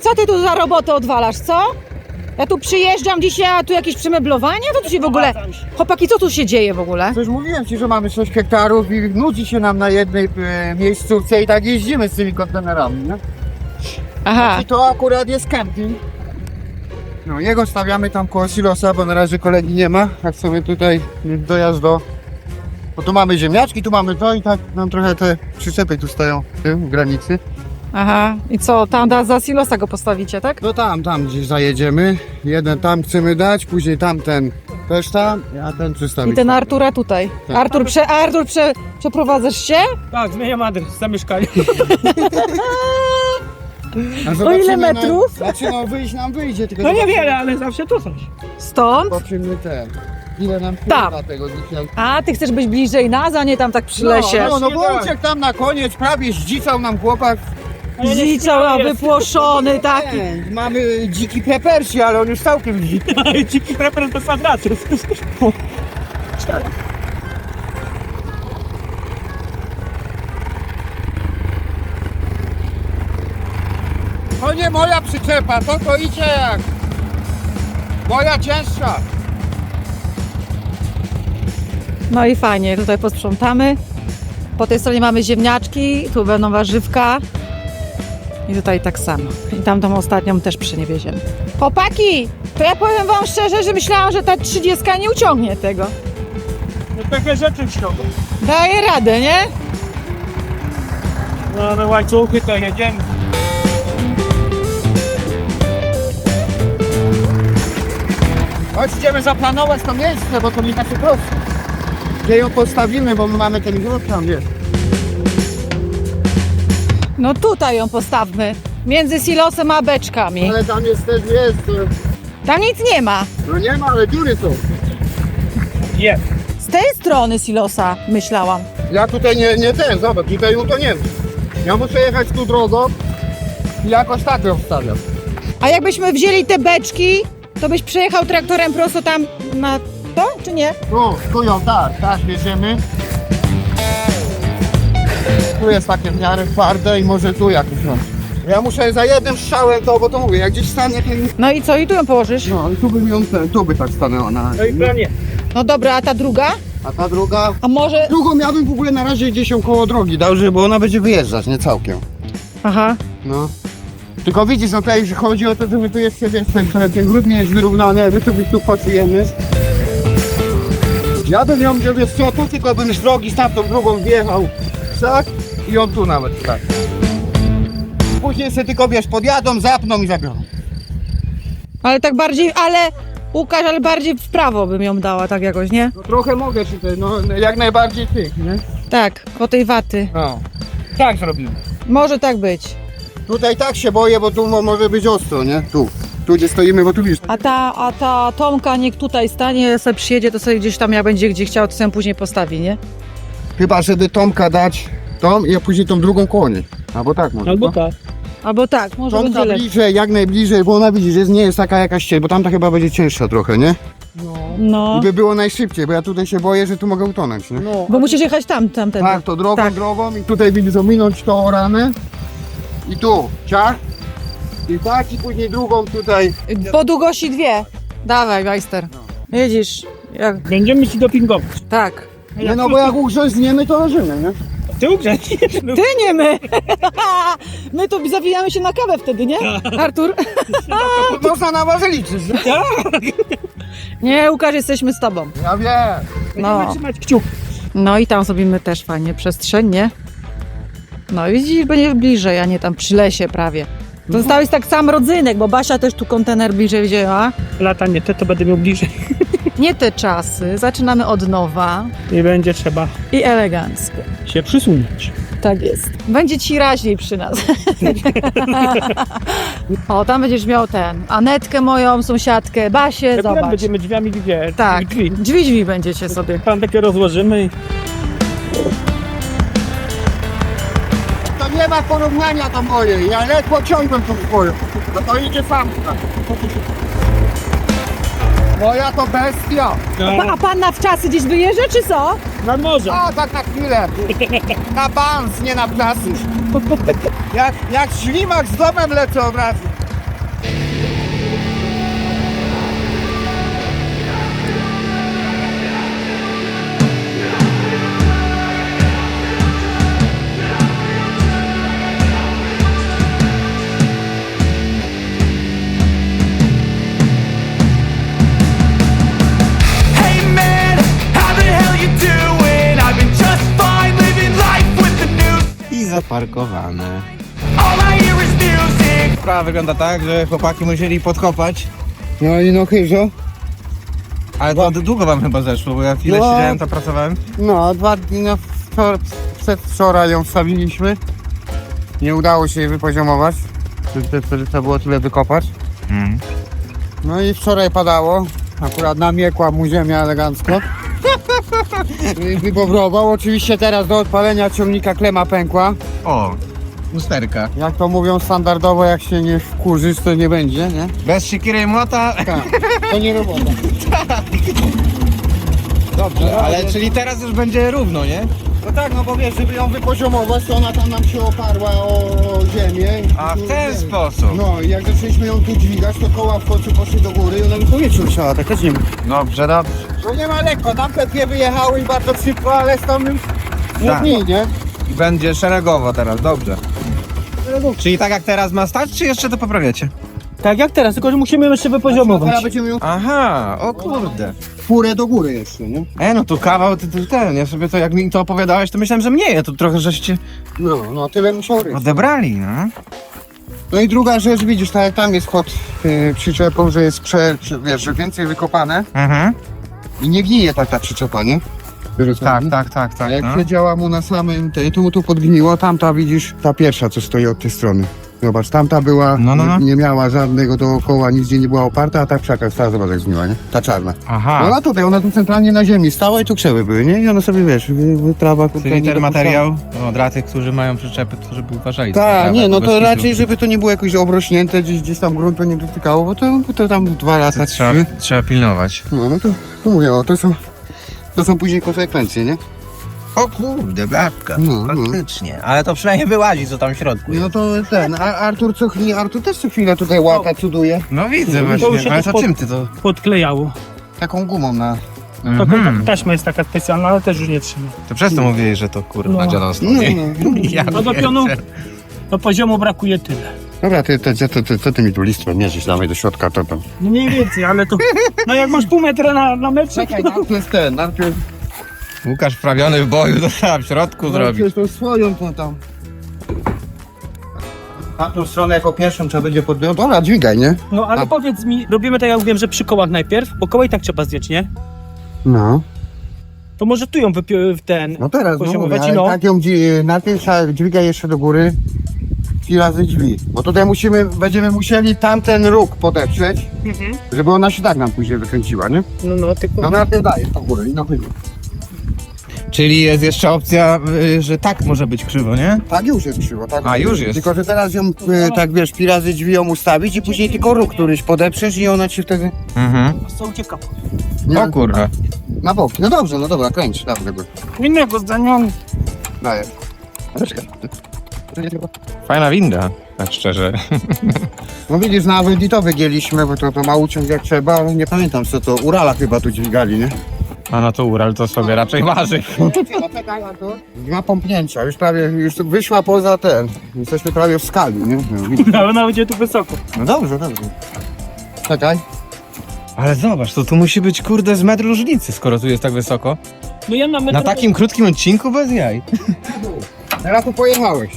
Co ty tu za robotę odwalasz, co? Ja tu przyjeżdżam dzisiaj, a tu jakieś przemeblowanie? Co tu się w ogóle... Chłopaki, co tu się dzieje w ogóle? Przecież mówiłem ci, że mamy 6 hektarów i nudzi się nam na jednej e, miejscówce i tak jeździmy z tymi kontenerami, nie? Aha, I to akurat jest camping. No, jego stawiamy tam koło silosa, bo na razie kolegi nie ma. Tak sobie tutaj dojazd do... Bo tu mamy ziemniaczki, tu mamy to i tak nam trochę te przyczepy tu stoją w tym, w granicy. Aha. I co, tam da, za silosa go postawicie, tak? No tam, tam gdzieś zajedziemy. Jeden tam chcemy dać, później tamten też tam, a ten przystawić. I ten Artura tutaj. Tak. Artur, prze, Artur prze, przeprowadzasz się? Tak, zmieniam adres, zamieszkanie. A O zobaczymy, ile metrów? Na, znaczy no wyjść nam wyjdzie, tylko No zobaczymy- niewiele, ale zawsze tu coś. Stąd? Zobaczymy te. Ile nam Tam. chyba tego dzisiaj. A, ty chcesz być bliżej nas, a nie tam tak przy lesie. No, no, no bo Tak. uciekł tam na koniec, prawie zdzicał nam chłopak. Ale nie Zicał, a śmiały wypłoszony taki. Nie, mamy dziki pepersi, ale on już całkiem dziki. Dziki prefer do kwadratu. To nie moja przyczepa, to to idzie jak. Moja cięższa. No i fajnie, tutaj posprzątamy. Po tej stronie mamy ziemniaczki, tu będą warzywka. I tutaj tak samo. I tamtą ostatnią też przeniewieziemy. Chłopaki, to ja powiem wam szczerze, że myślałam, że ta 30 nie uciągnie tego. No takie rzeczy ściągą. Daje radę, nie? No na łańcuchy to jedziemy. Chodź, idziemy zaplanować to miejsce, bo to nie takie proste. Gdzie ją postawimy, bo my mamy ten gród tam, wiesz. No tutaj ją postawmy. Między silosem a beczkami. Ale tam jest też, jest, Tam nic nie ma. no nie ma, ale dziury są. Jest. Z tej strony silosa myślałam. Ja tutaj nie, nie ten, zobacz, tutaj to nie wiem. Ja muszę jechać tu drogą i jakoś tak ją wstawiam. A jakbyśmy wzięli te beczki, to byś przejechał traktorem prosto tam na to, czy nie? Tu, tu ją, tak, tak, bierzemy. Tu jest takie w miarę twarde i może tu jakoś no. Ja muszę za jednym strzałem to, bo to mówię, jak gdzieś stanie, to... No i co, i tu ją położysz? No i tu bym ją, ten, tu by tak stanęła na... No i planie. No dobra, a ta druga? A ta druga... A może... Drugą ja bym w ogóle na razie gdzieś ją koło drogi dał, żeby- bo ona będzie wyjeżdżać, nie całkiem. Aha. No. Tylko widzisz, no tutaj chodzi o to, żeby tu jeszcze, wiesz, ten, ten, ten grud nie jest wyrównany, my tu, tu pasujemy. Ja bym ją, wiesz co, tu tylko bym z drogi z tamtą drugą wjechał, tak? I on tu nawet, tak. Później sobie tylko, wiesz, podjadą, zapną i zabiorą. Ale tak bardziej, ale... Łukasz, ale bardziej w prawo bym ją dała, tak jakoś, nie? No trochę mogę tutaj, no jak najbardziej ty, nie? Tak, po tej waty. No. Tak zrobimy. Może tak być. Tutaj tak się boję, bo tu mo- może być ostro, nie? Tu. Tu gdzie stoimy, bo tu widzisz. A ta, a ta Tomka niech tutaj stanie, sobie przyjedzie, to sobie gdzieś tam, jak będzie gdzie chciał, to sobie później postawi, nie? Chyba, żeby Tomka dać tą i później tą drugą koniec. Albo tak może. Albo no? tak. Albo tak, może będzie Tomka lepiej. bliżej, jak najbliżej, bo ona widzisz, jest, nie jest taka jakaś cień, bo tamta chyba będzie cięższa trochę, nie? No, I by było najszybciej, bo ja tutaj się boję, że tu mogę utonąć, nie? No. bo musisz jechać tam, tamten. Tak, to drogą, Tak. drogą i tutaj widzisz, ominąć tą ranę i tu, ciach. I tak i później drugą tutaj. Po długości dwie. Dawaj, Majster. Widzisz, jak... Będziemy ci dopingować. Tak. Nie no, bo jak ugrzęzniemy, to leżymy, nie? Ty ugrzęźniesz. No, Ty nie my! My tu zawijamy się na kawę wtedy, nie? Artur? To można na was liczyć, nie? Nie, Łukasz, jesteśmy z tobą. Ja wiem. No. Trzymać kciuki. No i tam zrobimy też fajnie przestrzeń, nie? No i widzisz, będzie bliżej, a nie tam przy lesie prawie. Zostałeś tak sam rodzynek, bo Basia też tu kontener bliżej wzięła. Lata nie te, to będę miał bliżej. Nie te czasy, zaczynamy od nowa I będzie trzeba i elegancko. się przysunąć. Tak jest. Będzie ci raźniej przy nas. o, tam będziesz miał ten, Anetkę moją, sąsiadkę, Basię, Akurat zobacz. będziemy drzwiami dwie. Tak, Drzwi. drzwi, drzwi będziecie sobie. Tam takie rozłożymy i To nie ma porównania do mojej. Ja ledwo ciągłem tą swoją. No to idzie sam. Moja to bestia. Pa, a pan na wczasy gdzieś wyjeżdża, czy co? nad morze. A tak na chwilę. Na bans, nie na plasy. Jak, jak ślimak z domem lecę od razu. Zaparkowane. Sprawa wygląda tak, że chłopaki musieli podkopać, No i no chyżo. ale to długo wam chyba zeszło, bo ja chwilę No. siedziałem, to pracowałem. No, dwa dni no, wczor- przedwczoraj ją wstawiliśmy. Nie udało się jej wypoziomować. Wtedy wtedy trzeba było tyle wykopać. Mm. No i wczoraj padało. Akurat namiekła mu ziemia elegancko. I Wybobrował. Oczywiście teraz do odpalenia ciągnika klema pękła. O, lusterka. Jak to mówią standardowo, jak się nie wkurzysz, to nie będzie, nie? Bez siekiery i młota. Tak, to nie robota. Dobrze, Ale czyli teraz już będzie równo, nie? No tak, no bo wiesz, żeby ją wypoziomować, to ona tam nam się oparła o ziemię. A w ten sposób. No i jak zaczęliśmy ją tu dźwigać, to koła w końcu poszły do góry i ona mi powietrze ruszała, tak też nie ma. Dobrze, dobrze. No nie ma lekko, tam te dwie wyjechały i bardzo szybko, ale tam już Tak. nie? I będzie szeregowo teraz, dobrze. Czyli tak jak teraz ma stać, czy jeszcze to poprawiacie? Tak jak teraz, tylko że musimy jeszcze Teraz wypoziomować. będziemy ją Aha, o kurde. furę do góry jeszcze, nie? E, no tu kawał, ty, ty, ten, ja sobie to, jak mi to opowiadałeś, to myślałem, że mniej, to trochę żeście No, no tyle musiał ryć. odebrali, no. No i druga rzecz, widzisz, tak jak tam jest pod y, przyczepą, że jest prze, wiesz, że więcej wykopane Mhm. i nie gnije tak ta przyczepa, nie? Tak, chodzi? tak, tak, A tak. jak No. siedziała mu na samym tej, to mu tu podgniło, tamta widzisz, ta pierwsza, co stoi od tej strony. Zobacz, tamta była, No, no, no. Nie, nie miała żadnego dookoła, nigdzie nie była oparta, a ta w krzakach stała, zobacz jak zgniła, nie? Ta czarna. Aha, No ona tutaj, ona tu centralnie na ziemi stała i tu krzewy były, nie? I ona sobie, wiesz, wy- wytrawa... tutaj czyli nie ten dopuszczała. materiał, o, draty, którzy mają przyczepy, to żeby uważali. Tak, nie, no to raczej, żeby to nie było jakoś obrośnięte, gdzieś, gdzieś tam gruntu nie dotykało, bo to, to tam dwa lata, Trzeba, trzy. trzeba pilnować. No, no to, to mówię, o, to są, to są później konsekwencje, nie? O kurde, blaszka, No, no. faktycznie. Ale to przynajmniej wyłazi, co tam w środku jest. No to ten, a Artur co chwilę, Artur też co chwilę tutaj łata cuduje. No widzę No, to już właśnie, się ale to pod- czym ty to? Podklejało. Taką gumą na... Taką Mhm. taśma jest taka specjalna, ale też już nie trzyma. To przez to mówiłeś, że to kurwa No. dziadostwo, No, nie? no. Ja No do pionu, do poziomu brakuje tyle. Dobra, ty, ty, ty, ty, ty, co ty mi tu listwę mierzysz, dawaj do środka, to tam. No Mniej więcej, ale to... No jak masz pół metra na, na metrze, Czekaj, to... najpierw jest ten, najpierw, Łukasz wprawiony w boju, to trzeba w środku zrobić. najpierw tą swoją to tam. Na tą stronę jako pierwszą trzeba będzie pod... Dobra, dźwigaj, nie? No ale A- powiedz mi, robimy tak jak mówiłem, że przy kołach najpierw, bo koła i tak trzeba zdjąć, nie? No. To może tu ją wypił w ten... No teraz, no, poziomować, mówię, ale no. tak ją dzi- najpierw trzeba dźwigaj jeszcze do góry i razy drzwi. Bo tutaj musimy, będziemy musieli tamten róg podeprzeć, Mhm. żeby ona się tak nam później wykręciła, nie? No, no, tylko... No najpierw dajesz do góry i na chwilę. Czyli jest jeszcze opcja, y, że tak może być krzywo, nie? Tak już jest krzywo, tak? A, już jest. Tylko, że teraz ją, e, tak wiesz, pi razy drzwi ją ustawić i później tylko róg któryś podeprzesz i ona ci wtedy... Mhm. Co ucieka? Nie, O kurwa. Na boki. No dobrze, no dobra, kręć, dawaj do góry. Innego zdania. Dajesz. Fajna winda, tak szczerze. No widzisz, nawet i to wygięliśmy, bo to, to ma uciąć jak trzeba, ale nie pamiętam co to, Urala chyba tu dźwigali, nie? A no to Ural to sobie raczej waży. Dwa pompnięcia, już prawie, już wyszła poza ten. Jesteśmy prawie w skali, nie? No. No, ona będzie tu wysoko. no dobrze, dobrze. Czekaj. Ale zobacz, to tu musi być kurde z metr różnicy, skoro tu jest tak wysoko. No ja na metr... Na takim krótkim odcinku bez jaj. Teraz tu pojechałeś.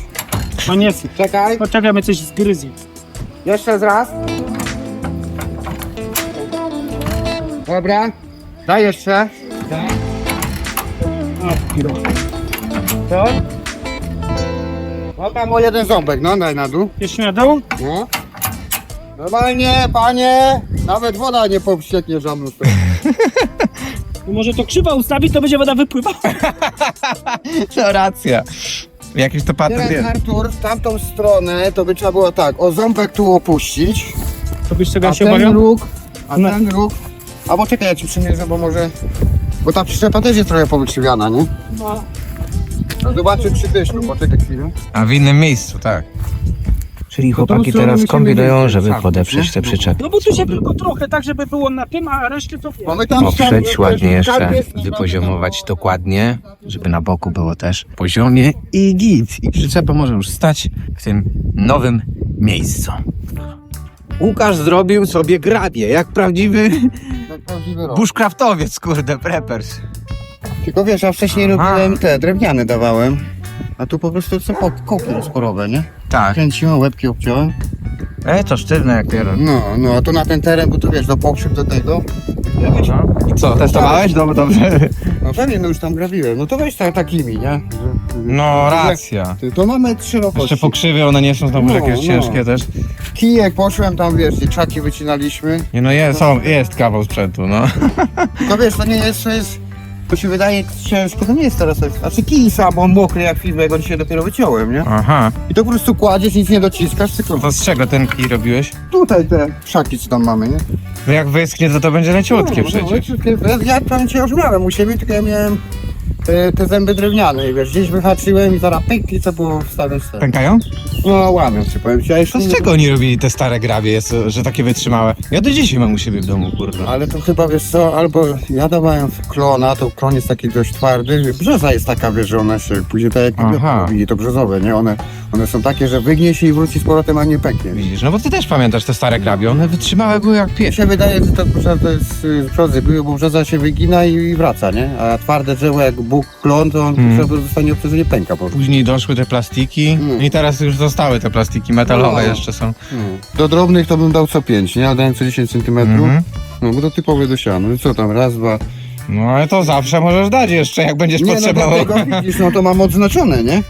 No nie. Czekaj, Poczekaj, mnie coś zgryzi. jeszcze raz. Dobra. Daj jeszcze. To? No tam o jeden ząbek, no daj na dół. Jeszcze na dół? No. Normalnie, panie, nawet woda nie powścieknie stronę. No może to krzywa ustawić, to będzie woda wypływała. No racja. Jakiś to patent Teraz jest. Artur, w tamtą stronę to by trzeba było tak, o ząbek tu opuścić, To byś tego a się ten obawiał? róg, a No. ten róg, albo czekaj, ja ci przymierzę, bo może, bo ta przyczepa też jest trochę powykrzywiana, nie? No. No zobaczę przy dyszku, poczekaj chwilę. A w innym miejscu, tak. Czyli tą chłopaki teraz musimy kombinują, żeby tak, podeprzeć te przyczepy. No bo tu się tylko trochę tak, żeby było na tym, a resztę to Bo my tam Oprzeć tam- ładnie jeszcze, tam jest- wypoziomować dokładnie, żeby na boku było też poziomie. I git. I przyczepa może już stać w tym nowym miejscu. Łukasz zrobił sobie grabie, jak prawdziwy Prawdziwy rok. bushcraftowiec, kurde, preppers. Tylko wiesz, ja wcześniej robiłem te, drewniane dawałem. A tu po prostu są kop- kołki rozporowe, nie? Tak. Kręciłem, łebki obciąłem. E, to sztywne jak pieron. No, no, a to na ten teren, bo tu wiesz, do pokrzyw do tego. No. I co, testowałeś? Dob- Dobrze. No pewnie, no już tam grabiłem. No to weź tak, takimi, nie? No, racja. Ty, To mamy trzy Jeszcze szerokości. pokrzywy, one nie są znowu No, jakieś no. ciężkie też. Kijek poszłem tam, wiesz, i czaki wycinaliśmy. Nie no, jest, są, jest kawał sprzętu, no. To wiesz, to nie jest, to jest, to się wydaje ciężko, to nie jest teraz, znaczy kij sam, bo on mokry jak film, jak go dzisiaj dopiero wyciąłem, nie? Aha. I to po prostu kładziesz, nic nie dociskasz, tylko To z czego ten kij robiłeś? tutaj te szaki, co tam mamy, nie? No jak wyschnie, to to będzie leciutkie No, przecież. leciutkie. Ja, ja tam cię już miałem u siebie, tylko ja miałem te, te zęby drewniane wiesz, gdzieś wyhaczyłem i zaraz pyk i co było wstawiać te. Pękają? No łamią się, powiem ci, ja jeszcze To z nie- czego oni robili te stare grabie, że takie wytrzymałe? Ja do dzisiaj mam u siebie w domu, kurde. Ale to chyba wiesz co, albo ja dawałem w klona, to klon jest taki dość twardy. Brzoza jest taka, wiesz, że ona się później tak jak Aha. widzi, to brzozowe, nie? One, one są takie, że wygnie się i wróci z powrotem, a nie pęknie. Widzisz, no bo ty też pamiętasz te stare grabie, one wytrzymałe były jak Mi pies. się wydaje, że to, że to jest y, brzozy były, bo brzoza się wygina i wraca, nie? A twarde drzewo jak Bóg klon, to on Hmm. hmm. zostanie obcy, że nie pęka po prostu. Później doszły te plastiki Mm. i teraz już zostały te plastiki metalowe No. jeszcze są. Do drobnych to bym dał co 5, nie? Dałem co 10 cm. Mhm. No bo to typowe do siana. No co tam, raz, dwa. No ale to zawsze możesz dać jeszcze, jak będziesz Nie, no potrzebował. dlatego widzisz, no to mam odznaczone, nie?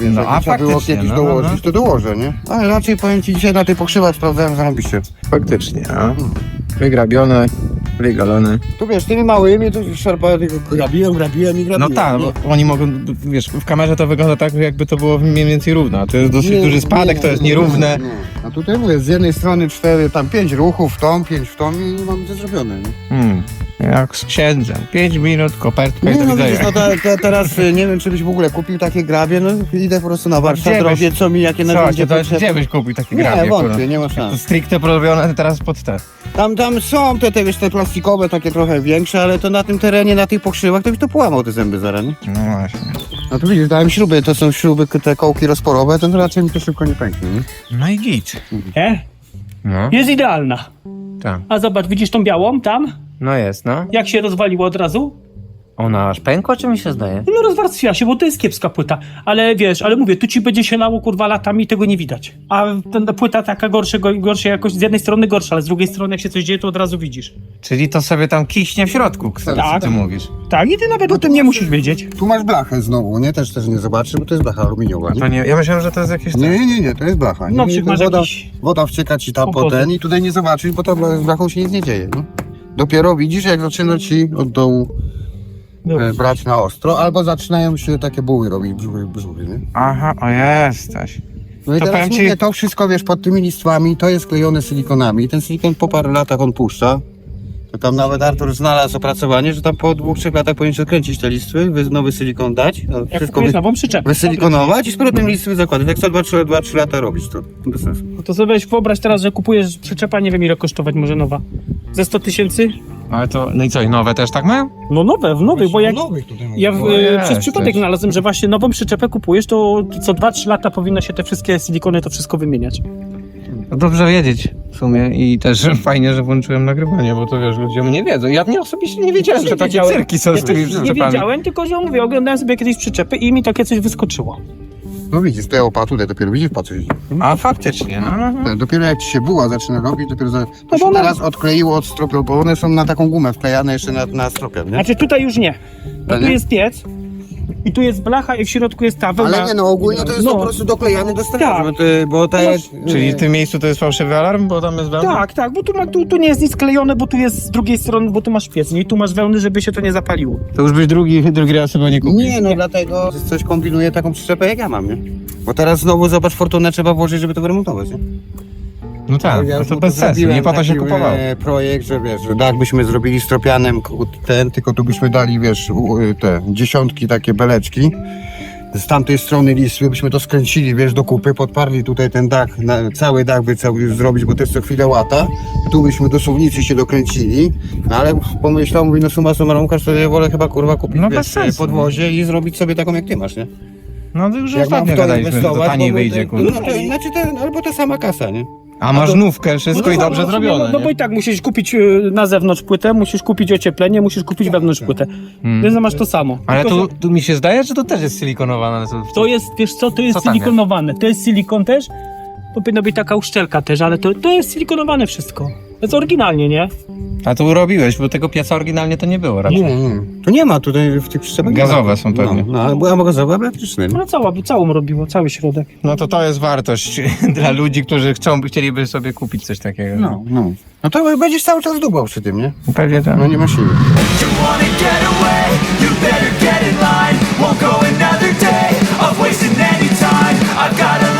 Więc No, jak a trzeba było faktycznie, kiedyś no, dołożyć, no. to dołożę, nie? Ale raczej powiem ci dzisiaj na tych pokrzywach sprawdzałem zarobiście. Faktycznie, a? Wygrabione, wygalone. Tu wiesz, tymi małymi to już szarpałem, tylko grabiłem, grabiłem i No grabiłem. tak, nie? bo oni mogą, wiesz, w kamerze to wygląda tak, jakby to było mniej więcej równo, a to jest dosyć Nie, duży spadek, nie, to jest nie, nierówne. nie. A tutaj mówię, z jednej strony cztery, tam pięć ruchów w tą, pięć w tą i mam to zrobione, nie? Hmm. Jak z księdzem. 5 minut, kopertka i Nie, do no widzenia. widzisz, no teraz y, nie wiem, czy byś w ogóle kupił takie grabie, no idę po prostu na warsztat, gdzie byś- robię co mi, jakie narzędzie to potrzebne. gdzie byś kupił takie Nie, grabie? wątpię, kurwa? nie ma To szans. stricte porobione teraz pod te. Tam, tam są te, te, wiesz, te plastikowe, takie trochę większe, ale to na tym terenie, na tych pokrzywach, to byś to połamał te zęby zaraz, nie? No właśnie. No to widzisz, dałem śruby, to są śruby, te kołki rozporowe, to raczej mi to szybko nie pęknie, nie? No i git. E? No, Jest idealna. tak. A zobacz, widzisz tą białą tam? No jest, no. Jak się rozwaliło od razu? Ona aż pękła, czy mi się zdaje? No rozwarstwia się, bo to jest kiepska płyta. Ale wiesz, ale mówię, tu ci będzie się lało kurwa latami tego nie widać. A ta płyta taka gorsza, gorsza jakoś, z jednej strony gorsza, ale z drugiej strony jak się coś dzieje, to od razu widzisz. Czyli to sobie tam kiśnie w środku, co Tak. ty mówisz. Tak, i ty nawet o tym nie musisz wiedzieć. Tu masz blachę znowu, nie? Też też nie zobaczysz, bo to jest blacha aluminiowa, nie? To nie, ja myślałem, że to jest jakieś... Nie, nie, nie, nie, to jest blacha. Nie, No, nie, woda, jakiś- woda wcieka ci tam po ten i tutaj nie zobaczysz, bo tam z blachą się nic nie dzieje, no. Dopiero widzisz, jak zaczyna ci od dołu e, brać na ostro, albo zaczynają się takie buły robić, brzuchy, brzuchy, nie? Aha, o jesteś. No i To teraz powiem ci- mówię, to wszystko, wiesz, pod tymi listwami, to jest klejone silikonami. Ten silikon po paru latach on puszcza. To tam nawet Artur znalazł opracowanie, że tam po dwóch, trzech latach powinien się odkręcić te listwy, wy- nowy silikon dać, no, Jak wszystko wy, nową przyczepę. wysilikonować i z powrotem listwy zakładać. Jak co 2-3 lata robić, to bez sensu. No to sobie weź wyobraź teraz, że kupujesz przyczepa, nie wiem ile kosztować może nowa. Ze 100 tysięcy? Ale to, no i co, i nowe też tak mają? No nowe, w nowych, bo jak... Ja w, O e, jest, przez przypadek znalazłem, że właśnie nową przyczepę kupujesz, to co 2-3 lata powinno się te wszystkie silikony to wszystko wymieniać. No dobrze wiedzieć w sumie i też fajnie, że włączyłem nagrywanie, bo to wiesz, ludzie nie wiedzą. Ja nie osobiście nie wiedziałem, Nie że takie wiedziałem. cyrki są Ja z tymi też nie przyczepami. wiedziałem, tylko że mówię, oglądałem sobie kiedyś przyczepy i mi takie coś wyskoczyło. No widzisz, to ja opa tutaj dopiero widzisz, patrz. A faktycznie, no, no, no. Dopiero jak ci się buła zaczyna robić, dopiero za... to bo się teraz odkleiło od stropiu, bo one są na taką gumę wklejane jeszcze na, na stropian, nie? Znaczy tutaj już nie. Bo tu nie? jest piec i tu jest blacha i w środku jest ta wełna. Ale nie no, ogólnie to jest No. po prostu doklejane do straży, Tak. bo, ty, bo jak... Czyli w tym miejscu to jest fałszywy alarm, bo tam jest wełna? Tak, tak, bo tu, ma, tu, tu nie jest nic klejone, bo tu jest z drugiej strony, bo tu masz piec, nie? I tu masz wełny, żeby się to nie zapaliło. To już byś drugi, drugi raz chyba nie kupił. Nie, no dlatego że coś kombinuje taką przyczepę jak ja mam, nie? Bo teraz znowu, zobacz, fortunę trzeba włożyć, żeby to wyremontować, nie? No tak, no to bez sensu, nie po to się taki, kupowało. e, projekt, że wiesz, że dach byśmy zrobili stropianem ku- ten, tylko tu byśmy dali, wiesz, u- y, te dziesiątki takie beleczki. Z tamtej strony listwy byśmy to skręcili, wiesz, do kupy, podparli tutaj ten dach, na, cały dach by cały zrobić, bo to jest co chwilę łata. Tu byśmy do suwnicy się dokręcili, no ale pomyślał, mówi, no suma summarum, to ja wolę chyba kurwa kupić, No bez wiesz, sensu. podwozie i zrobić sobie taką jak ty masz, nie? No to już Jak mam ostatnio to gadaliśmy, że to inwestować, taniej bo wyjdzie, to-. No to, znaczy ten, albo ta sama kasa, nie? A masz nówkę, wszystko i No, dobrze no, zrobione. No, no bo i tak musisz kupić y, na zewnątrz płytę, musisz kupić ocieplenie, musisz kupić wewnątrz płytę. Więc masz to samo. Ale Tylko, tu, tu mi się zdaje, że to też jest silikonowane. To, jest, wiesz co, to jest Co tam silikonowane. To jest silikon też. To powinna być taka uszczelka też, ale to, to jest silikonowane wszystko. To jest oryginalnie, nie? A tu robiłeś, bo tego pieca oryginalnie to nie było raczej. Nie, nie. Tu nie ma tutaj w tych przyczepach. nie Gazowe są pewnie. No, no była gazowa, elektryczna. No cała, całą robiło, cały środek. No to to jest wartość dla ludzi, którzy chcą, chcieliby sobie kupić coś takiego. No, no. No to będziesz cały czas dubał przy tym, nie? Pewnie tak. No nie ma siły. You wanna get away, you better get in line. Won't go another day of wasting any time. I've got a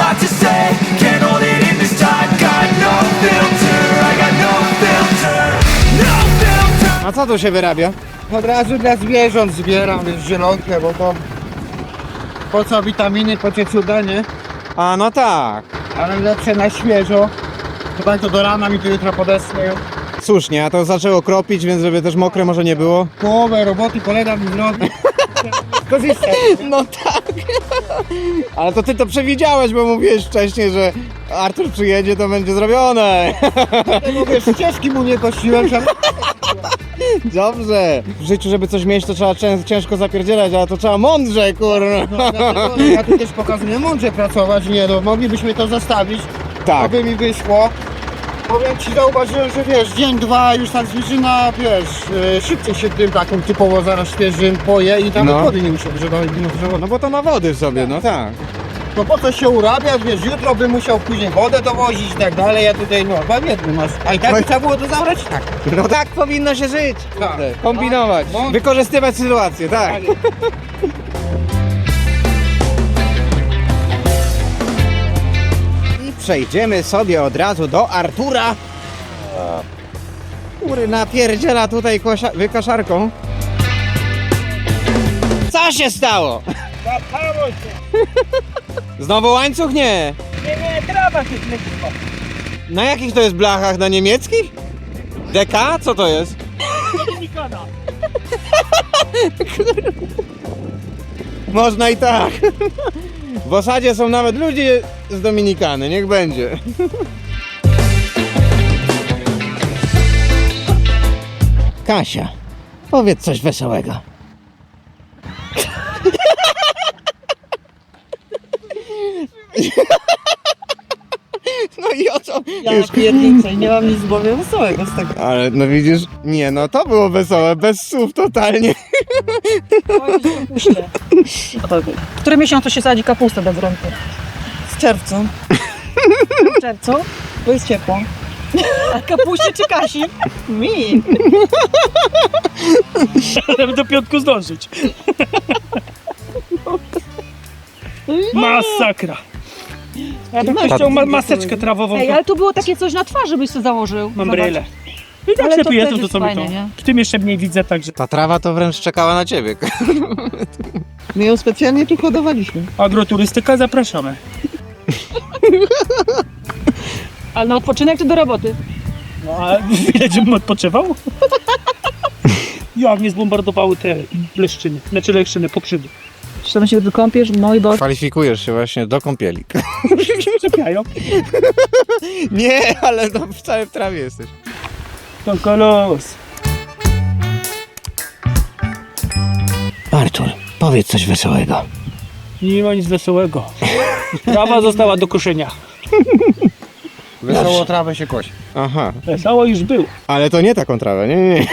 A co tu się wyrabia? Od razu dla zwierząt zbieram, wiesz, zielonkę, bo to... Po co witaminy, po co cuda, nie? A no tak. Ale lepsze na świeżo. To tak to do rana mi tu jutro podeschnie. Słusznie, a to zaczęło kropić, więc żeby też mokre może nie było. Połowę roboty kolega mi zrobi. Korzystaj. No tak. Ale to ty to przewidziałeś, bo mówiłeś wcześniej, że Artur przyjedzie, to będzie zrobione. Wiesz, ścieżki mu nie kościłem, żeby... Dobrze. W życiu, żeby coś mieć, to trzeba cię- ciężko zapierdzielać, ale to trzeba mądrze, kurwa. No, dlatego ja tu też pokazuję mądrze pracować, nie no, moglibyśmy to zostawić, Tak. to by mi wyszło. Powiem ci, zauważyłem, że wiesz, dzień, dwa, już tak zwierzyna, wiesz, e, szybciej się tym takim typowo zaraz świeżym poje i tam No. wody nie muszę używać, no, No bo to ma wody w sobie, no tak. No po co się urabiać, wiesz, jutro bym musiał później wodę dowozić i tak dalej, ja tutaj, no, w jednym masz, a i tak No i- trzeba było to zabrać i tak. No tak powinno się żyć. Tak. Kombinować, No. wykorzystywać sytuację, tak. I przejdziemy sobie od razu do Artura. Który napierdziela tutaj wykaszarką. Co się stało? Znowu łańcuch? Nie. Nie, nie, trawa się Na jakich to jest blachach? Na niemieckich? DK? Co to jest? Można i tak. W osadzie są nawet ludzie z Dominikany, niech będzie. Kasia, powiedz coś wesołego. No i o co? Ja pierniczę, nie mam nic bowiem wesołego z tego. Ale no widzisz, nie no to było wesołe, bez słów totalnie. W którym miesiącu się sadzi kapustę do gruntu? W czerwcu. W czerwcu? Bo jest ciepło. A kapuście czy Kasi? Mi. żeby do piątku zdążyć. Masakra. Ja bym chciał ma maseczkę trawową. Ej, ale tu było takie coś na twarzy, byś sobie założył. Mam Zobacz. bryle. I tak Ale się to tu jedzą, też to co mi to. nie? W tym jeszcze mniej widzę, także. Ta trawa to wręcz czekała na ciebie. My ją specjalnie tu hodowaliśmy. Agroturystyka, zapraszamy. Ale na odpoczynek czy do roboty? No a widać, żebym odpoczywał? Jak mnie zbombardowały te leszczyny, znaczy leszczyny, pokrzywy. Czy tam się wykąpiesz? Mój Boże. Kwalifikujesz się właśnie do kąpieli. Czepiają. Nie, ale no, w całej trawie jesteś. To kolos. Artur, powiedz coś wesołego. Nie ma nic wesołego. Trawa została do koszenia. Wesoło trawę się kosi. Aha, Wesoło już było. ale to nie taką trawę, nie, nie, nie.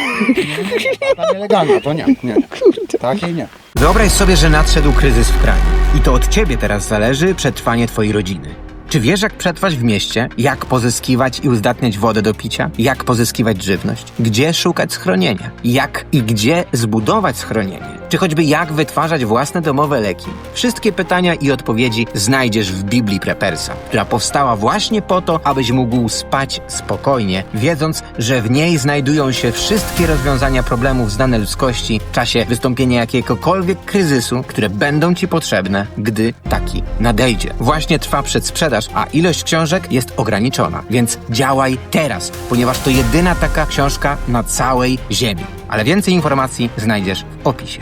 Ta nielegalna, to nie, nie. Kurde. Takiej nie. Wyobraź sobie, że nadszedł kryzys w kraju. I to od ciebie teraz zależy przetrwanie twojej rodziny. Czy wiesz, jak przetrwać w mieście? Jak pozyskiwać i uzdatniać wodę do picia? Jak pozyskiwać żywność? Gdzie szukać schronienia? Jak i gdzie zbudować schronienie? Czy choćby jak wytwarzać własne domowe leki? Wszystkie pytania i odpowiedzi znajdziesz w Biblii Prepersa, która powstała właśnie po to, abyś mógł spać spokojnie, wiedząc, że w niej znajdują się wszystkie rozwiązania problemów znane ludzkości w czasie wystąpienia jakiegokolwiek kryzysu, które będą ci potrzebne, gdy taki nadejdzie. Właśnie trwa przedsprzedaż, a ilość książek jest ograniczona, więc działaj teraz, ponieważ to jedyna taka książka na całej Ziemi. Ale więcej informacji znajdziesz w opisie.